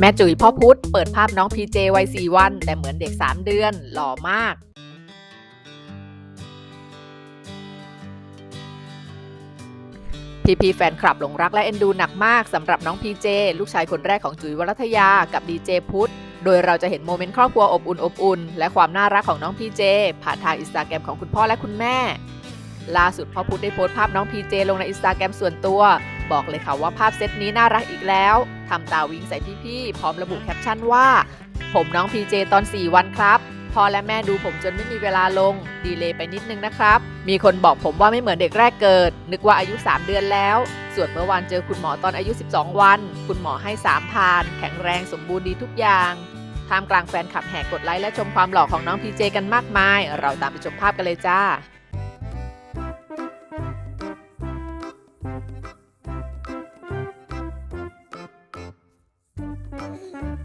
แม่จุ๋ยพ่อพุธเปิดภาพน้องพีเจวัย4วัน แต่เหมือนเด็ก 3 เดือน หล่อมากพีพีแฟนคลับหลงรักและเอ็นดูหนักมากสำหรับน้องพีเจลูกชายคนแรกของจุ๋ยวรัตยากับดีเจพุธโดยเราจะเห็นโมเมนต์ครอบครัวอบอุ่นอบอุ่นและความน่ารักของน้องพีเจผ่านทางอินสตาแกรมของคุณพ่อและคุณแม่ ล่าสุดพ่อพุธได้โพสต์ภาพน้องพีเจลงในอินสตาแกรมส่วนตัว บอกเลยค่ะว่าภาพเซตนี้น่ารักอีกแล้วทำตาวิงใส่พี่ๆพร้อมระบุแคปชั่นว่า ผมน้องพีเจตอน 4 วันครับพ่อและแม่ดูผมจนไม่มีเวลาลง ดีเลยไปนิดนึงนะครับ มีคนบอกผมว่าไม่เหมือนเด็กแรกเกิด นึกว่าอายุ 3 เดือนแล้ว ส่วนเมื่อวานเจอคุณหมอตอนอายุ 12 วัน คุณหมอให้ 3 พาน แข็งแรงสมบูรณ์ดีทุกอย่างท่ามกลางแฟนคลับแห่กดไลค์และชมความหล่อของน้องพีเจกันมากมาย เราตามไปชมภาพกันเลยจ้า Mm-hmm.